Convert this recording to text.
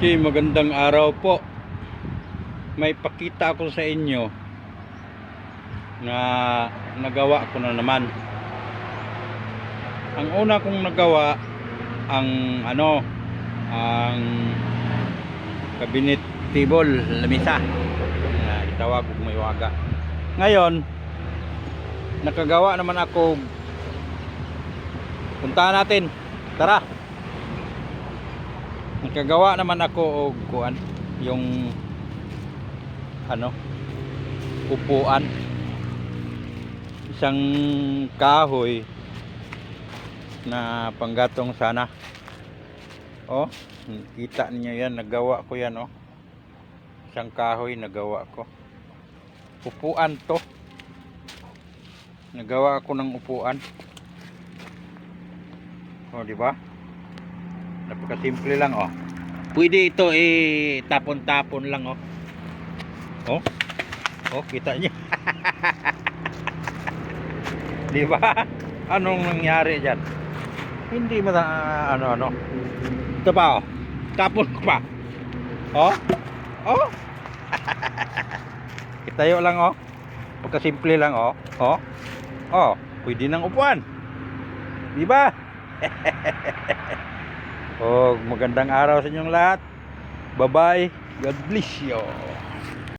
Okay, magandang araw po. May pakita ako sa inyo na nagawa ko na naman. Ang una kong nagawa ang ano ang cabinet table lamisa na itawag kong may waga. Ngayon nakagawa naman ako puntahan natin. Tara nakagawa naman ako og kuan yung ano upuan. Isang kahoy na panggatong sana. Oh kita niyo yan nagawa ko yan oh. Isang kahoy nagawa ko. Upuan to. Nagawa ako ng upuan. Oh di ba Napakasimple lang oh. Pwede ito eh tapon-tapon lang oh. Oh. Oh, kita niyo. Di ba? Anong nangyari diyan? Hindi mo ano ano. Ito pa oh. Tapon pa. Oh. Oh. Itayo lang oh. Pagkasimple lang oh. Oh. Oh, pwede nang upuan. Di ba? Oh, magandang araw sa inyong lahat. Bye-bye. God bless you.